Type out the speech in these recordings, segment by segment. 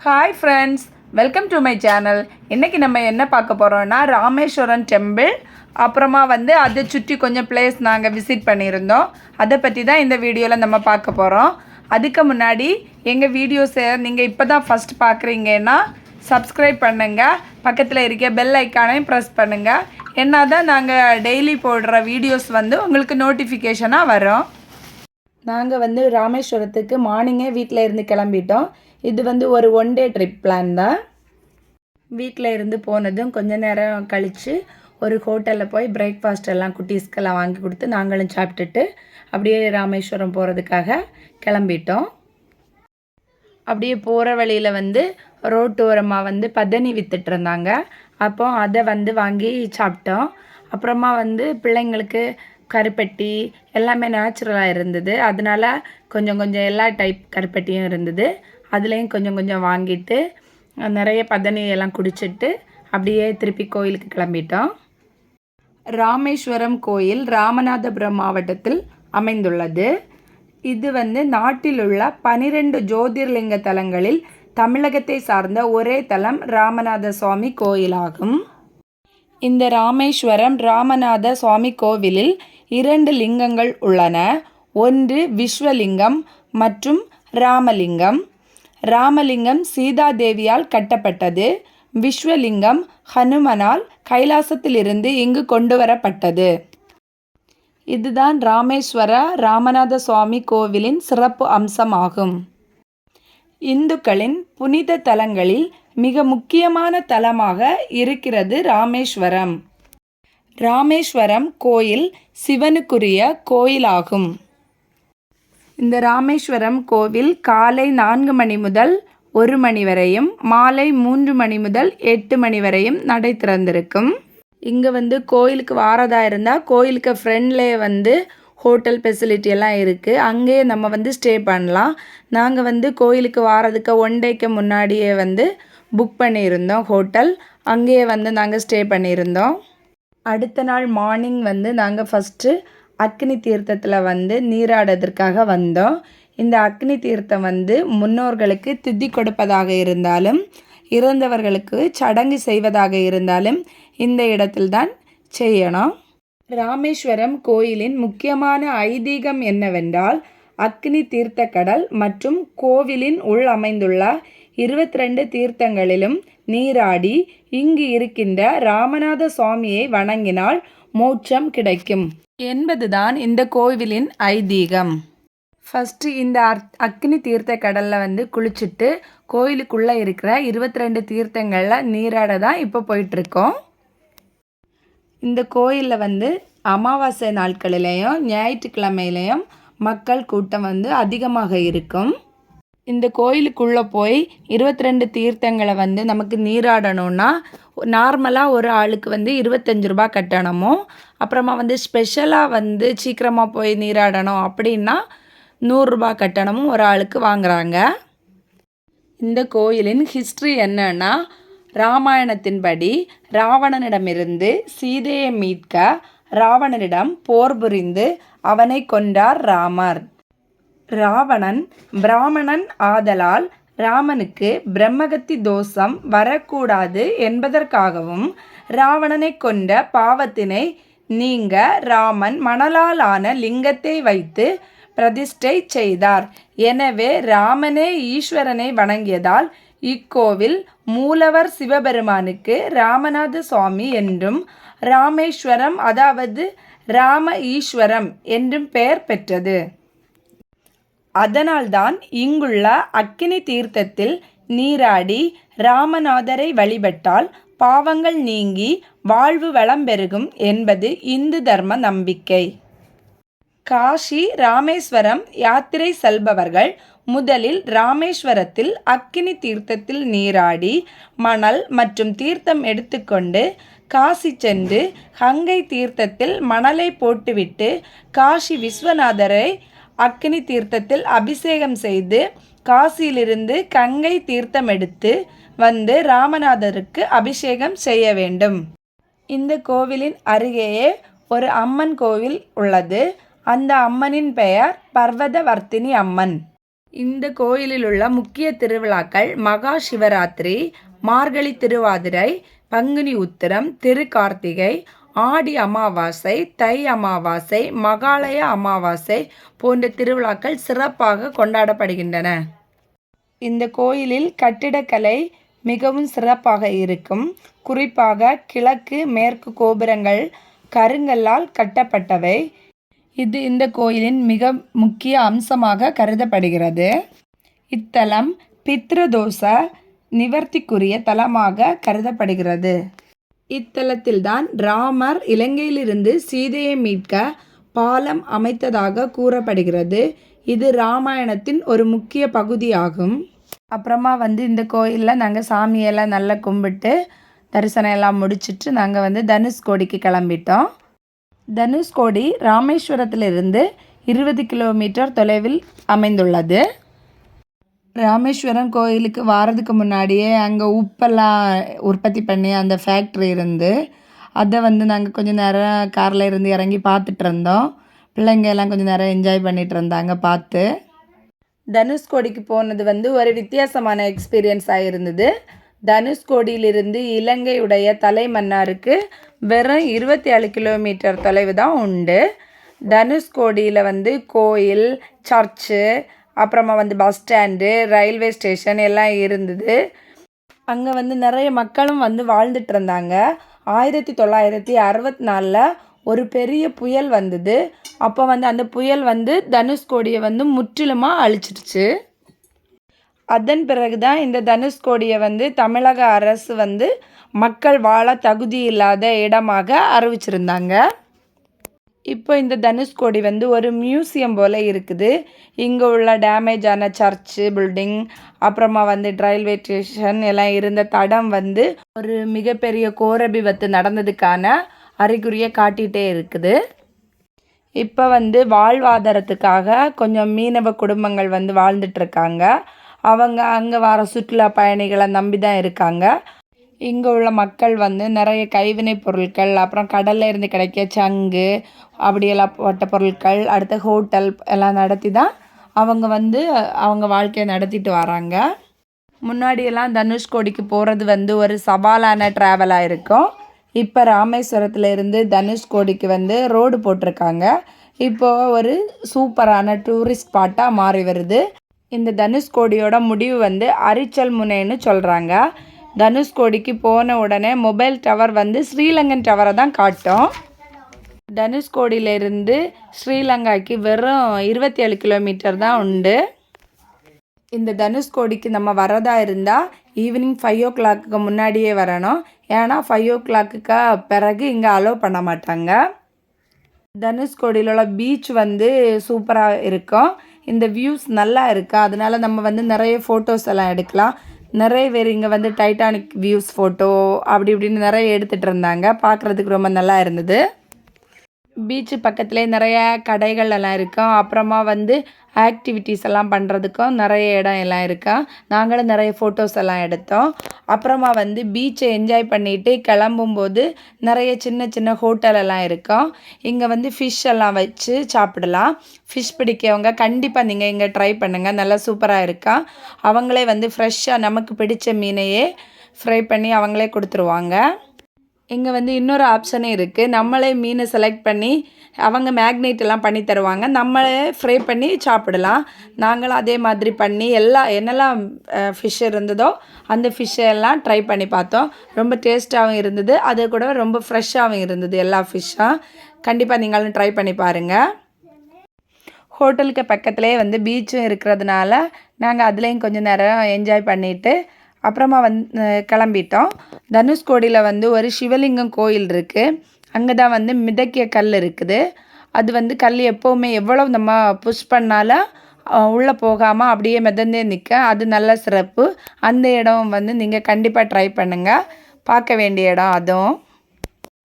Hi friends welcome to my channel இன்றைக்கி நம்ம என்ன பார்க்க போகிறோம்னா ராமேஸ்வரம் டெம்பிள் அப்புறமா வந்து அதை சுற்றி கொஞ்சம் பிளேஸ் நாங்கள் விசிட் பண்ணியிருந்தோம். அதை பற்றி தான் இந்த வீடியோவில் நம்ம பார்க்க போகிறோம் அதுக்கு முன்னாடி எங்கள் வீடியோஸை நீங்கள் இப்போ தான் ஃபஸ்ட் பார்க்குறீங்கன்னா சப்ஸ்கிரைப் பண்ணுங்கள் பக்கத்தில் இருக்க பெல் ஐக்கானையும் ப்ரெஸ் பண்ணுங்கள் என்ன தான் நாங்கள் டெய்லி போடுற வீடியோஸ் வந்து உங்களுக்கு நோட்டிஃபிகேஷனாக வரும். நாங்கள் வந்து ராமேஸ்வரத்துக்கு மார்னிங்கே வீட்டில் இருந்து கிளம்பிட்டோம். இது வந்து ஒரு ஒன் டே ட்ரிப் பிளான் தான். வீட்டில் இருந்து போனதும் கொஞ்ச நேரம் கழித்து ஒரு ஹோட்டலில் போய் பிரேக்ஃபாஸ்ட் எல்லாம் குட்டீஸ்க்கெல்லாம் வாங்கி கொடுத்து நாங்களும் சாப்பிட்டுட்டு அப்படியே ராமேஸ்வரம் போகிறதுக்காக கிளம்பிட்டோம். அப்படியே போகிற வழியில் வந்து ரோட்டோரமாக வந்து பதனி வித்துட்டு இருந்தாங்க அப்போ அதை வந்து வாங்கி சாப்பிட்டோம். அப்புறமா வந்து பிள்ளைங்களுக்கு கருப்பட்டி எல்லாமே நேச்சுரலாக இருந்தது. அதனால கொஞ்சம் கொஞ்சம் எல்லா டைப் கருப்பட்டியும் இருந்தது. அதுலேயும் கொஞ்சம் கொஞ்சம் வாங்கிட்டு நிறைய பதனியெல்லாம் குடிச்சிட்டு அப்படியே திருப்பி கோயிலுக்கு கிளம்பிட்டோம். ராமேஸ்வரம் கோயில் ராமநாதபுரம் மாவட்டத்தில் அமைந்துள்ளது. இது வந்து நாட்டில் உள்ள பனிரெண்டு ஜோதிர்லிங்க தலங்களில் தமிழகத்தை சார்ந்த ஒரே தலம் ராமநாத சுவாமி கோயிலாகும். இந்த ராமேஸ்வரம் ராமநாத சுவாமி கோவிலில் இரண்டு லிங்கங்கள் உள்ளன. ஒன்று விஸ்வலிங்கம் மற்றும் ராமலிங்கம். ராமலிங்கம் சீதாதேவியால் கட்டப்பட்டது. விஸ்வலிங்கம் ஹனுமனால் கைலாசத்திலிருந்து இங்கு கொண்டு வரப்பட்டது இதுதான் ராமேஸ்வர ராமநாத சுவாமி கோவிலின் சிறப்பு அம்சமாகும். இந்துக்களின் புனித தலங்களில் மிக முக்கியமான தலமாக இருக்கிறது ராமேஸ்வரம். ராமேஸ்வரம் கோயில் சிவனுக்குரிய கோயிலாகும். இந்த ராமேஸ்வரம் கோவில் காலை நான்கு மணி முதல் ஒரு மணி வரையும் மாலை மூன்று மணி முதல் எட்டு மணி வரையும் நடை திறந்திருக்கும். இங்கே வந்து கோயிலுக்கு வாரதா இருந்தால் கோயிலுக்கு ஃப்ரெண்ட்லேயே வந்து ஹோட்டல் ஃபெசிலிட்டி எல்லாம் இருக்குது அங்கேயே நம்ம வந்து ஸ்டே பண்ணலாம். நாங்கள் வந்து கோயிலுக்கு வாரதுக்கு ஒன் டேக்கு முன்னாடியே வந்து புக் பண்ணியிருந்தோம் ஹோட்டல். அங்கேயே வந்து நாங்கள் ஸ்டே பண்ணியிருந்தோம். அடுத்த நாள் மார்னிங் வந்து நாங்கள் ஃபஸ்ட்டு அக்னி தீர்த்தத்தில் வந்து நீராடுறதுக்காக வந்தோம். இந்த அக்னி தீர்த்தம் வந்து முன்னோர்களுக்கு திதி கொடுப்பதாக இருந்தாலும் இறந்தவர்களுக்கு சடங்கு செய்வதாக இருந்தாலும் இந்த இடத்தில்தான் செய்யணும். ராமேஸ்வரம் கோயிலின் முக்கியமான ஐதீகம் என்னவென்றால் அக்னி தீர்த்த கடல் மற்றும் கோவிலின் உள் அமைந்துள்ள இருபத்தி ரெண்டு தீர்த்தங்களிலும் நீராடி இங்கு இருக்கின்ற ராமநாத சுவாமியை வணங்கினால் மோட்சம் கிடைக்கும். என்பதுதான் இந்த கோவிலின் ஐதீகம். ஃபஸ்ட்டு இந்த அக்னி தீர்த்த கடலில் வந்து குளிச்சுட்டு கோயிலுக்குள்ளே இருக்கிற இருபத்தி ரெண்டு தீர்த்தங்களில் நீராட தான் இப்போ போயிட்டுருக்கோம் இந்த கோயிலில் வந்து அமாவாசை நாட்களிலேயும் ஞாயிற்றுக்கிழமையிலையும் மக்கள் கூட்டம் வந்து அதிகமாக இருக்கும். இந்த கோயிலுக்குள்ளே போய் இருபத்தி ரெண்டு தீர்த்தங்களை வந்து நமக்கு நீராடணும்னா நார்மலாக ஒரு ஆளுக்கு வந்து இருபத்தஞ்சி ரூபா கட்டணமும் அப்புறமா வந்து ஸ்பெஷலாக வந்து சீக்கிரமாக போய் நீராடணும் அப்படின்னா நூறுரூபா கட்டணமும் ஒரு ஆளுக்கு வாங்குகிறாங்க இந்த கோயிலின் ஹிஸ்ட்ரி என்னன்னா ராமாயணத்தின்படி ராவணனிடமிருந்து சீதையை மீட்க ராவணனிடம் போர் புரிந்து அவனை கொன்றார் ராமர். ராவணன் பிராமணன் ஆதலால் ராமனுக்கு பிரம்மகத்தி தோஷம் வரக்கூடாது என்பதற்காகவும் ராவணனை கொண்ட பாவத்தினை நீங்க ராமன் மணலாலான லிங்கத்தை வைத்து பிரதிஷ்டை செய்தார். எனவே ராமனே ஈஸ்வரனை வணங்கியதால் இக்கோவில் மூலவர் சிவபெருமானுக்கு ராமநாத சுவாமி என்றும் ராமேஸ்வரம் அதாவது ராம ஈஸ்வரம் என்றும் பெயர் பெற்றது. அதனால்தான் இங்குள்ள அக்கினி தீர்த்தத்தில் நீராடி ராமநாதரை வழிபட்டால் பாவங்கள் நீங்கி வாழ்வு வளம் பெருகும் என்பது இந்து தர்ம நம்பிக்கை. காஷி ராமேஸ்வரம் யாத்திரை செல்பவர்கள் முதலில் ராமேஸ்வரத்தில் அக்கினி தீர்த்தத்தில் நீராடி மணல் மற்றும் தீர்த்தம் எடுத்துக்கொண்டு காசி சென்று கங்கை தீர்த்தத்தில் மணலை போட்டுவிட்டு காஷி விஸ்வநாதரை அக்னி தீர்த்தத்தில் அபிஷேகம் செய்து காசியிலிருந்து கங்கை தீர்த்தம் எடுத்து வந்து ராமநாதருக்கு அபிஷேகம் செய்ய வேண்டும். இந்த கோவிலின் அருகேயே ஒரு அம்மன் கோவில் உள்ளது. அந்த அம்மனின் பெயர் பர்வதவர்த்தினி அம்மன். இந்த கோயிலில் உள்ள முக்கிய திருவிழாக்கள் மகா சிவராத்திரி மார்கழி திருவாதிரை பங்குனி உத்திரம் திருக்கார்த்திகை ஆடி அமாவாசை தை அமாவாசை மகாலய அமாவாசை போன்ற திருவிழாக்கள் சிறப்பாக கொண்டாடப்படுகின்றன. இந்த கோயிலில் கட்டிடக்கலை மிகவும் சிறப்பாக இருக்கும். குறிப்பாக கிழக்கு மேற்கு கோபுரங்கள் கருங்கல்லால் கட்டப்பட்டவை. இது இந்த கோயிலின் மிக முக்கிய அம்சமாக கருதப்படுகிறது. இத்தலம் பித்ருதோஷ நிவர்த்திக்குரிய தலமாக கருதப்படுகிறது. இத்தலத்தில்தான் ராமர் இலங்கையிலிருந்து சீதையை மீட்க பாலம் அமைத்ததாக கூறப்படுகிறது. இது ராமாயணத்தின் ஒரு முக்கிய பகுதியாகும். அப்புறமா வந்து இந்த கோயிலில் நாங்கள் சாமியெல்லாம் நல்லா கும்பிட்டு தரிசனம் எல்லாம் முடிச்சிட்டு நாங்கள் வந்து தனுஷ்கோடிக்கு கிளம்பிட்டோம். தனுஷ்கோடி ராமேஸ்வரத்திலிருந்து இருபது கிலோமீட்டர் தொலைவில் அமைந்துள்ளது. ராமேஸ்வரம் கோயிலுக்கு வாரதுக்கு முன்னாடியே அங்கே உப்பெல்லாம் உற்பத்தி பண்ணி அந்த ஃபேக்ட்ரி இருந்து அதை வந்து நாங்கள் கொஞ்சம் நேரம் காரில் இருந்து இறங்கி பார்த்துட்டு இருந்தோம். பிள்ளைங்க எல்லாம் கொஞ்சம் நேரம் என்ஜாய் பண்ணிகிட்டு இருந்தாங்க பார்த்து. தனுஷ்கோடிக்கு போனது வந்து ஒரு வித்தியாசமான எக்ஸ்பீரியன்ஸாக இருந்தது. தனுஷ்கோடியிலிருந்து இலங்கையுடைய தலைமன்னாருக்கு வெறும் இருபத்தி ஏழு கிலோமீட்டர் தொலைவு தான் உண்டு. தனுஷ்கோடியில் வந்து கோயில் சர்ச்சு அப்புறமா வந்து பஸ் ஸ்டாண்டு ரயில்வே ஸ்டேஷன் எல்லாம் இருந்தது. அங்கே வந்து நிறைய மக்களும் வந்து வாழ்ந்துட்டு இருந்தாங்க. ஆயிரத்தி தொள்ளாயிரத்தி அறுபத்தி நாலில் ஒரு பெரிய புயல் வந்தது. அப்போ வந்து அந்த புயல் வந்து தனுஷ்கோடியை வந்து முற்றிலுமாக அழிச்சிடுச்சு அதன் பிறகு தான் இந்த தனுஷ்கோடியை வந்து தமிழக அரசு வந்து மக்கள் வாழ தகுதி இல்லாத இடமாக அறிவிச்சிருந்தாங்க. இப்போ இந்த தனுஷ்கோடி வந்து ஒரு மியூசியம் போல் இருக்குது. இங்கே உள்ள டேமேஜ் ஆன சர்ச்சு பில்டிங் அப்புறமா வந்து ரயில்வே ஸ்டேஷன் எல்லாம் இருந்த தடம் வந்து ஒரு மிகப்பெரிய கோர விபத்து நடந்ததுக்கான அறிகுறியை காட்டிகிட்டே இருக்குது. இப்போ வந்து வாழ்வாதாரத்துக்காக கொஞ்சம் மீனவ குடும்பங்கள் வந்து வாழ்ந்துட்டுருக்காங்க அவங்க அங்கே வர சுற்றுலா பயணிகளை நம்பி தான் இருக்காங்க. இங்கே உள்ள மக்கள் வந்து நிறைய கைவினைப் பொருட்கள் அப்புறம் கடல்ல இருந்து கிடைக்க சங்கு அப்படியெல்லாம் போட்ட பொருட்கள் அடுத்து ஹோட்டல் எல்லாம் நடத்தி தான் அவங்க வந்து அவங்க வாழ்க்கையை நடத்திட்டு வராங்க. முன்னாடியெல்லாம் தனுஷ்கோடிக்கு போகிறது வந்து ஒரு சவாலான ட்ராவலாக இருக்கும். இப்போ ராமேஸ்வரத்தில் இருந்து தனுஷ்கோடிக்கு வந்து ரோடு போட்டிருக்காங்க. இப்போது ஒரு சூப்பரான டூரிஸ்ட் ஸ்பாட்டாக மாறி வருது. இந்த தனுஷ்கோடியோட முடிவு வந்து அரிச்சல் முனைன்னு சொல்கிறாங்க தனுஷ்கோடிக்கு போன உடனே மொபைல் டவர் வந்து ஸ்ரீலங்கன் டவரை தான் காட்டும். தனுஷ்கோடியிலிருந்து ஸ்ரீலங்காக்கு வெறும் இருபத்தி ஏழு கிலோமீட்டர் தான் உண்டு. இந்த தனுஷ்கோடிக்கு நம்ம வரதா இருந்தால் ஈவினிங் ஃபைவ் ஓ கிளாக்கு முன்னாடியே வரணும். ஏன்னா ஃபைவ் ஓ கிளாக்குக்கு பிறகு இங்கே அலோவ் பண்ண மாட்டாங்க. தனுஷ்கோடியில் உள்ள பீச் வந்து சூப்பராக இருக்கும். இந்த வியூஸ் நல்லா இருக்கா? அதனால நம்ம வந்து நிறைய ஃபோட்டோஸ் எல்லாம் எடுக்கலாம். நிறைய பேர் இங்கே வந்து டைட்டானிக் வியூஸ் ஃபோட்டோ அப்படி இப்படின்னு நிறைய எடுத்துகிட்டு இருந்தாங்க. பார்க்குறதுக்கு ரொம்ப நல்லா இருந்தது. பீச்சு பக்கத்துலேயே நிறைய கடைகள் எல்லாம் இருக்கும் அப்புறமா வந்து ஆக்டிவிட்டீஸ் எல்லாம் பண்ணுறதுக்கும் நிறைய இடம் எல்லாம் இருக்கா. நாங்களும் நிறைய ஃபோட்டோஸ் எல்லாம் எடுத்தோம். அப்புறமா வந்து பீச்சை என்ஜாய் பண்ணிட்டு கிளம்பும்போது நிறைய சின்ன சின்ன ஹோட்டல் எல்லாம் இருக்கும் இங்கே வந்து ஃபிஷ் எல்லாம் வச்சு சாப்பிடலாம். ஃபிஷ் பிடிக்கவங்க கண்டிப்பாக நீங்கள் இங்கே ட்ரை பண்ணுங்கள் நல்லா சூப்பராக இருக்கா. அவங்களே வந்து ஃப்ரெஷ்ஷாக நமக்கு பிடிச்ச மீனையே ஃப்ரை பண்ணி அவங்களே கொடுத்துருவாங்க. இங்கே வந்து இன்னொரு ஆப்ஷனும் இருக்குது நம்மளே மீனை செலக்ட் பண்ணி அவங்க மேக்னேட் எல்லாம் பண்ணி தருவாங்க. நம்மளே ஃப்ரை பண்ணி சாப்பிடலாம். நாங்களும் அதே மாதிரி பண்ணி எல்லா என்னெல்லாம் ஃபிஷ் இருந்ததோ அந்த ஃபிஷ்ஷை எல்லாம் ட்ரை பண்ணி பார்த்தோம். ரொம்ப டேஸ்ட்டாகவும் இருந்தது. அது கூட ரொம்ப ஃப்ரெஷ்ஷாகவும் இருந்தது எல்லா ஃபிஷ்ஷும் கண்டிப்பாக நீங்களும் ட்ரை பண்ணி பாருங்கள் ஹோட்டலுக்கு பக்கத்துலேயே வந்து பீச்சும் இருக்கிறதுனால நாங்கள் அதுலேயும் கொஞ்சம் நேரம் என்ஜாய் பண்ணிவிட்டு அப்புறமா வந்து கிளம்பிட்டோம். தனுஷ்கோடியில் வந்து ஒரு சிவலிங்கம் கோயில் இருக்குது அங்கே தான் வந்து மிதக்கிய கல் இருக்குது. அது வந்து கல் எப்போவுமே எவ்வளோ நம்ம புஷ் பண்ணாலும் உள்ளே போகாமல் அப்படியே மிதந்தே நிற்க அது நல்ல சிறப்பு. அந்த இடம் வந்து நீங்கள் கண்டிப்பாக ட்ரை பண்ணுங்கள் பார்க்க வேண்டிய இடம் அதுவும்.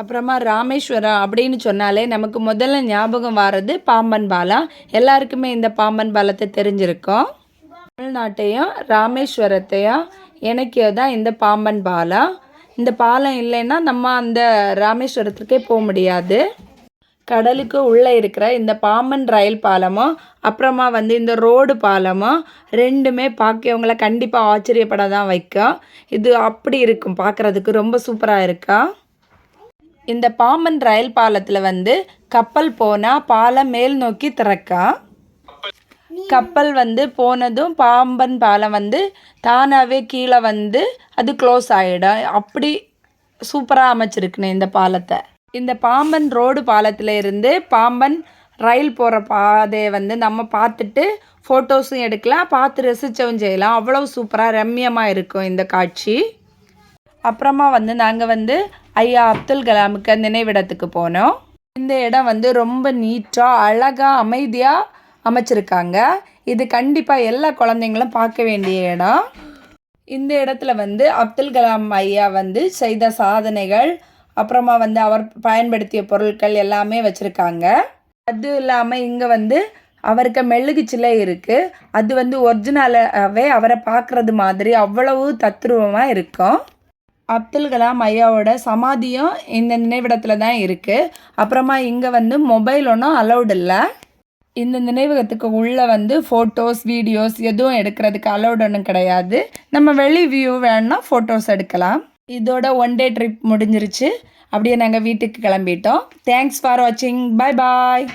அப்புறமா ராமேஸ்வரம் அப்படின்னு சொன்னாலே நமக்கு முதல்ல ஞாபகம் வர்றது பாம்பன் பாலம் எல்லாருக்குமே இந்த பாம்பன் பாலத்தை தெரிஞ்சிருக்கும். தமிழ்நாட்டையும் ராமேஸ்வரத்தையும் எனக்கு தான் இந்த பாம்பன் பாலம் இந்த பாலம் இல்லைன்னா நம்ம அந்த ராமேஸ்வரத்துக்கே போக முடியாது. கடலுக்கு உள்ளே இருக்கிற இந்த பாம்பன் ரயில் பாலமும் அப்புறமா வந்து இந்த ரோடு பாலமும் ரெண்டுமே பார்க்கவங்கள கண்டிப்பாக ஆச்சரியப்பட தான் வைக்கும் இது அப்படி இருக்கும் பார்க்குறதுக்கு ரொம்ப சூப்பராக இருக்கா? இந்த பாம்பன் ரயில் பாலத்தில் வந்து கப்பல் போனால் பாலம் மேல் நோக்கி திறக்கா. கப்பல் வந்து போனதும் பாம்பன் பாலம் வந்து தானாகவே கீழே வந்து அது க்ளோஸ் ஆகிடும் அப்படி சூப்பராக அமைச்சிருக்குண்ணே இந்த பாலத்தை. இந்த பாம்பன் ரோடு பாலத்தில் இருந்து பாம்பன் ரயில் போகிற பாதையை வந்து நம்ம பார்த்துட்டு ஃபோட்டோஸும் எடுக்கலாம் பார்த்து ரசிச்சவும் செய்யலாம். அவ்வளோ சூப்பராக ரம்யமாக இருக்கும் இந்த காட்சி. அப்புறமா வந்து நாங்கள் வந்து ஐயா அப்துல் கலாமுக்கு நினைவிடத்துக்கு போனோம். இந்த இடம் வந்து ரொம்ப நீட்டாக அழகாக அமைதியாக அமைச்சிருக்காங்க. இது கண்டிப்பாக எல்லா குழந்தைங்களும் பார்க்க வேண்டிய இடம். இந்த இடத்துல வந்து அப்துல் கலாம் ஐயா வந்து செய்த சாதனைகள் அப்புறமா வந்து அவர் பயன்படுத்திய பொருட்கள் எல்லாமே வச்சுருக்காங்க. அது இல்லாமல் இங்கே வந்து அவருக்கு மெழுகு சிலை இருக்குது அது வந்து ஒரிஜினலாகவே அவரை பார்க்குறது மாதிரி அவ்வளவு தத்ரூபமாக இருக்கும். அப்துல் கலாம் ஐயாவோட சமாதியும் இந்த நினைவிடத்தில் தான் இருக்குது அப்புறமா இங்கே வந்து மொபைல் ஒன்றும் அலௌடு இல்லை. இந்த நினைவகத்துக்கு உள்ளே வந்து ஃபோட்டோஸ் வீடியோஸ் எதுவும் எடுக்கிறதுக்கு அலௌட் ஒன்றும் கிடையாது. நம்ம வெளி வியூ வேணால் ஃபோட்டோஸ் எடுக்கலாம். இதோட ஒன் டே ட்ரிப் முடிஞ்சிருச்சு. அப்படியே நாங்கள் வீட்டுக்கு கிளம்பிட்டோம். தேங்க்ஸ் ஃபார் வாட்சிங் பாய் பாய்